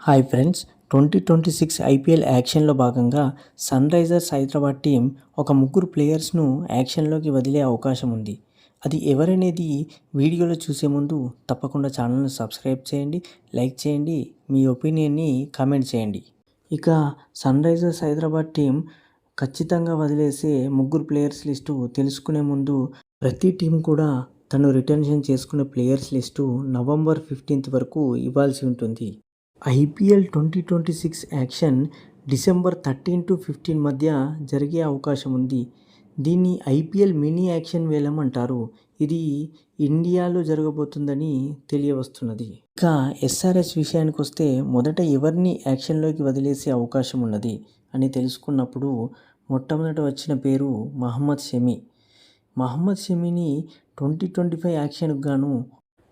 Hi friends twenty twenty six IPL యాక్షన్లో భాగంగా sun Risers Hyderabad team ఒక ముగ్గురు ప్లేయర్స్ను యాక్షన్లోకి వదిలే అవకాశం ఉంది. అది ఎవరనేది వీడియోలో చూసే ముందు తప్పకుండా ఛానల్ను సబ్స్క్రైబ్ చేయండి లైక్ చేయండి మీ ఒపీనియన్ని కామెంట్ చేయండి. ఇక సన్ రైజర్స్ హైదరాబాద్ టీం ఖచ్చితంగా వదిలేసే ముగ్గురు ప్లేయర్స్ లిస్టు తెలుసుకునే ముందు ప్రతి టీం కూడా తను రిటెన్షన్ చేసుకునే ప్లేయర్స్ లిస్టు నవంబర్ ఫిఫ్టీన్త్ వరకు ఇవ్వాల్సి ఉంటుంది. IPL twenty twenty six auction December thirteen to fifteen మధ్య జరిగే అవకాశం ఉంది. దీన్ని ఐపీఎల్ మినీ యాక్షన్ వేలం అంటారు. ఇది ఇండియాలో జరగబోతుందని తెలియవస్తున్నది. ఇక ఎస్ఆర్ఎస్ విషయానికి వస్తే మొదట ఎవరిని యాక్షన్లోకి వదిలేసే అవకాశం ఉన్నది అని తెలుసుకున్నప్పుడు మొట్టమొదట వచ్చిన పేరు మహమ్మద్ షమి. మహమ్మద్ షమీని ట్వంటీ ట్వంటీ ఫైవ్ యాక్షన్కు గాను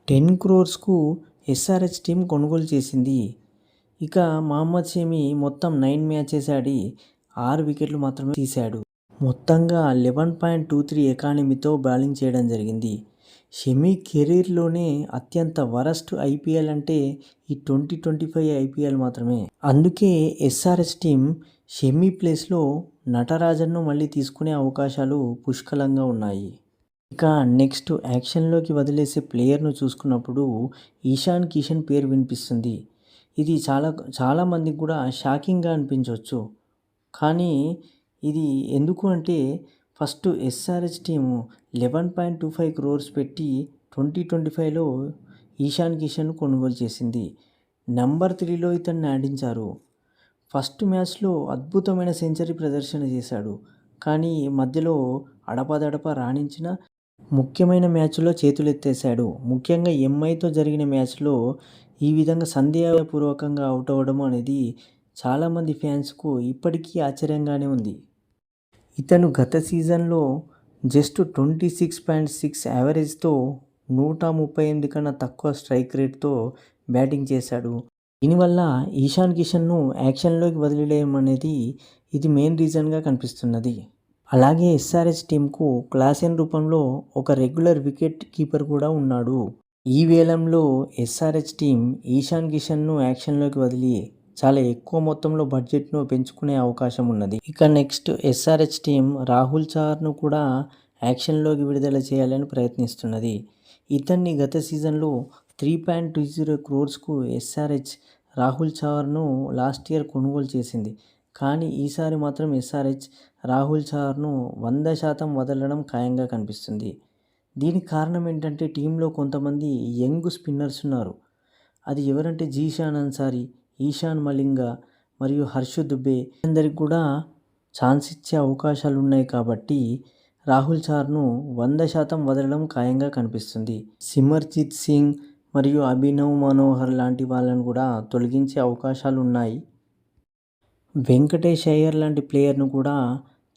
టెన్ క్రోర్స్కు ఎస్ఆర్హెచ్ టీం కొనుగోలు చేసింది. ఇక మహమ్మద్ షమి మొత్తం నైన్ మ్యాచెస్ ఆడి ఆరు వికెట్లు మాత్రమే తీశాడు. మొత్తంగా లెవెన్ పాయింట్ టూ త్రీ ఎకానమీతో బౌలింగ్ చేయడం జరిగింది. షమి కెరీర్లోనే అత్యంత వరస్ట్ ఐపీఎల్ అంటే ఈ ట్వంటీ ట్వంటీ ఫైవ్ ఐపీఎల్ మాత్రమే. అందుకే ఎస్ఆర్హెచ్ టీం షమి ప్లేస్లో నటరాజన్ను మళ్ళీ తీసుకునే అవకాశాలు పుష్కలంగా ఉన్నాయి. ఇక నెక్స్ట్ యాక్షన్లోకి వదిలేసే ప్లేయర్ను చూసుకున్నప్పుడు ఈశాన్ కిషన్ పేరు వినిపిస్తుంది. ఇది చాలా చాలామందికి కూడా షాకింగ్గా అనిపించవచ్చు కానీ ఇది ఎందుకు అంటే first SRH team eleven point two five crores పెట్టి ట్వంటీ ట్వంటీ ఫైవ్లో ఈశాన్ కిషన్ కొనుగోలు చేసింది. నెంబర్ త్రీలో ఇతన్ని ఆడించారు. ఫస్ట్ మ్యాచ్లో అద్భుతమైన సెంచరీ ప్రదర్శన చేశాడు. కానీ మధ్యలో అడపదడప రాణించిన ముఖ్యమైన మ్యాచ్లో చేతులెత్తేశాడు. ముఖ్యంగా ఎంఐతో జరిగిన మ్యాచ్లో ఈ విధంగా సందేహపూర్వకంగా అవుట్ అవ్వడం అనేది చాలామంది ఫ్యాన్స్కు ఇప్పటికీ ఆశ్చర్యంగానే ఉంది. ఇతను గత సీజన్లో just twenty six point six యావరేజ్తో నూట ముప్పై ఎనిమిది కన్నా తక్కువ స్ట్రైక్ రేట్తో బ్యాటింగ్ చేశాడు. దీనివల్ల ఈశాన్ కిషన్ను యాక్షన్లోకి వదిలేయడం అనేది ఇది మెయిన్ రీజన్గా కనిపిస్తున్నది. అలాగే ఎస్ఆర్హెచ్ టీంకు క్లాసెన్ రూపంలో ఒక రెగ్యులర్ వికెట్ కీపర్ కూడా ఉన్నాడు. ఈ వేలంలో ఎస్ఆర్హెచ్ టీం ఈశాన్ కిషన్ను యాక్షన్లోకి వదిలి చాలా ఎక్కువ మొత్తంలో బడ్జెట్ను పెంచుకునే అవకాశం ఉన్నది. ఇక నెక్స్ట్ ఎస్ఆర్హెచ్ టీం రాహుల్ చార్ను కూడా యాక్షన్లోకి విడుదల చేయాలని ప్రయత్నిస్తున్నది. ఇతన్ని గత సీజన్లో త్రీ పాయింట్ టూ జీరో క్రోర్స్కు ఎస్ఆర్హెచ్ రాహుల్ చావర్ను లాస్ట్ ఇయర్ కొనుగోలు చేసింది. కానీ ఈసారి మాత్రం ఎస్ఆర్హెచ్ రాహుల్ చార్ను వంద శాతం వదలడం ఖాయంగా కనిపిస్తుంది. దీనికి కారణం ఏంటంటే టీంలో కొంతమంది యంగ్ స్పిన్నర్స్ ఉన్నారు. అది ఎవరంటే జీషాన్ అన్సారీ ఈశాన్ మలింగ మరియు హర్ష దుబ్బే. అందరికి కూడా ఛాన్స్ ఇచ్చే అవకాశాలు ఉన్నాయి కాబట్టి రాహుల్ చార్ను వంద శాతం వదలడం ఖాయంగా కనిపిస్తుంది. సిమర్జిత్ సింగ్ మరియు అభినవ్ మనోహర్ లాంటి వాళ్ళను కూడా తొలగించే అవకాశాలు ఉన్నాయి. వెంకటేష్ అయ్యర్ లాంటి ప్లేయర్ను కూడా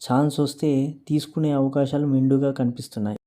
ఛాన్స్ వస్తే తీసుకునే అవకాశాలు మెండుగా కనిపిస్తున్నాయి.